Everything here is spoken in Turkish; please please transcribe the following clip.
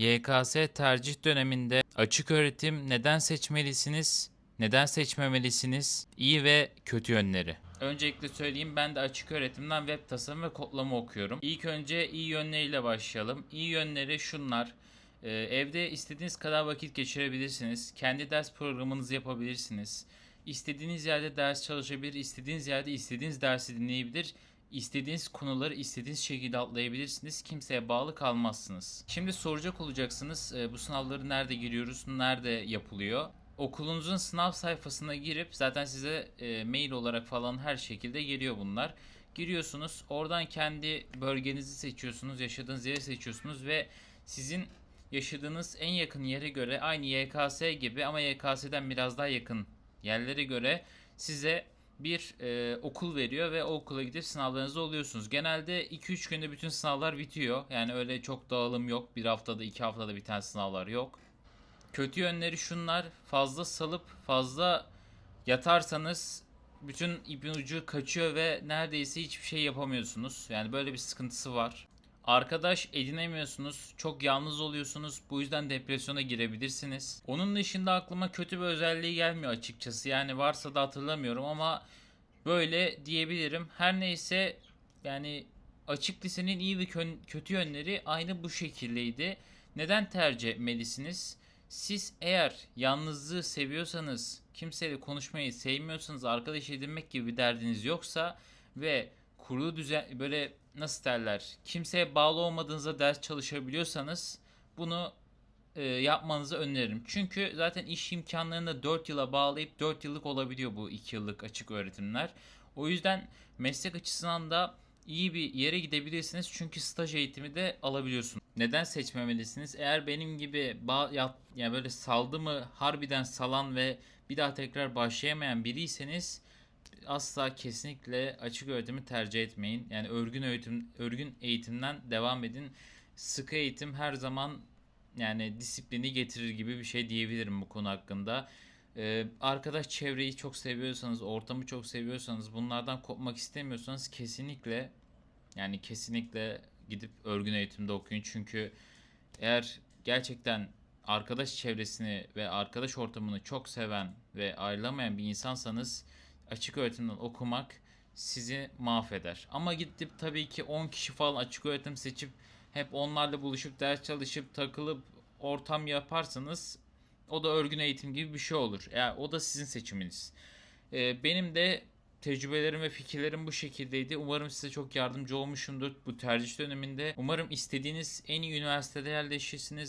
YKS tercih döneminde açık öğretim neden seçmelisiniz? Neden seçmemelisiniz? İyi ve kötü yönleri. Öncelikle söyleyeyim ben de açık öğretimden web tasarım ve kodlama okuyorum. İlk önce iyi yönleriyle başlayalım. İyi yönleri şunlar. Ee, evde istediğiniz kadar vakit geçirebilirsiniz. Kendi ders programınızı yapabilirsiniz. İstediğiniz yerde ders çalışabilir, istediğiniz yerde istediğiniz dersi dinleyebilir. İstediğiniz konuları istediğiniz şekilde atlayabilirsiniz. Kimseye bağlı kalmazsınız. Şimdi soracak olacaksınız e, bu sınavları nerede giriyoruz, nerede yapılıyor? Okulunuzun sınav sayfasına girip zaten size e, mail olarak falan her şekilde geliyor bunlar. Giriyorsunuz, oradan kendi bölgenizi seçiyorsunuz, yaşadığınız yeri seçiyorsunuz ve sizin yaşadığınız en yakın yere göre aynı YKS gibi ama YKS'den biraz daha yakın yerlere göre size bir e, okul veriyor ve o okula gidip sınavlarınızı oluyorsunuz. Genelde 2-3 günde bütün sınavlar bitiyor. Yani öyle çok dağılım yok. Bir haftada, iki haftada biten sınavlar yok. Kötü yönleri şunlar. Fazla salıp fazla yatarsanız bütün ipin ucu kaçıyor ve neredeyse hiçbir şey yapamıyorsunuz. Yani böyle bir sıkıntısı var. Arkadaş edinemiyorsunuz. Çok yalnız oluyorsunuz. Bu yüzden depresyona girebilirsiniz. Onun dışında aklıma kötü bir özelliği gelmiyor açıkçası. Yani varsa da hatırlamıyorum ama böyle diyebilirim. Her neyse yani açık lisenin iyi ve kö- kötü yönleri aynı bu şekildeydi. Neden tercih etmelisiniz? Siz eğer yalnızlığı seviyorsanız, kimseyle konuşmayı sevmiyorsanız, arkadaş edinmek gibi bir derdiniz yoksa ve kurulu düzen böyle nasıl derler kimseye bağlı olmadığınızda ders çalışabiliyorsanız bunu e, yapmanızı öneririm. Çünkü zaten iş imkanlarını 4 yıla bağlayıp 4 yıllık olabiliyor bu 2 yıllık açık öğretimler. O yüzden meslek açısından da iyi bir yere gidebilirsiniz çünkü staj eğitimi de alabiliyorsunuz. Neden seçmemelisiniz? Eğer benim gibi bağ, yat, yani böyle saldı mı harbiden salan ve bir daha tekrar başlayamayan biriyseniz asla kesinlikle açık öğretimi tercih etmeyin. Yani örgün eğitim örgün eğitimden devam edin. Sıkı eğitim her zaman yani disiplini getirir gibi bir şey diyebilirim bu konu hakkında. Ee, arkadaş çevreyi çok seviyorsanız, ortamı çok seviyorsanız, bunlardan kopmak istemiyorsanız kesinlikle yani kesinlikle gidip örgün eğitimde okuyun. Çünkü eğer gerçekten arkadaş çevresini ve arkadaş ortamını çok seven ve ayrılamayan bir insansanız açık öğretimden okumak sizi mahveder. Ama gidip tabii ki 10 kişi falan açık öğretim seçip hep onlarla buluşup ders çalışıp takılıp ortam yaparsanız o da örgün eğitim gibi bir şey olur. Yani o da sizin seçiminiz. Ee, benim de tecrübelerim ve fikirlerim bu şekildeydi. Umarım size çok yardımcı olmuşumdur bu tercih döneminde. Umarım istediğiniz en iyi üniversitede yerleşirsiniz.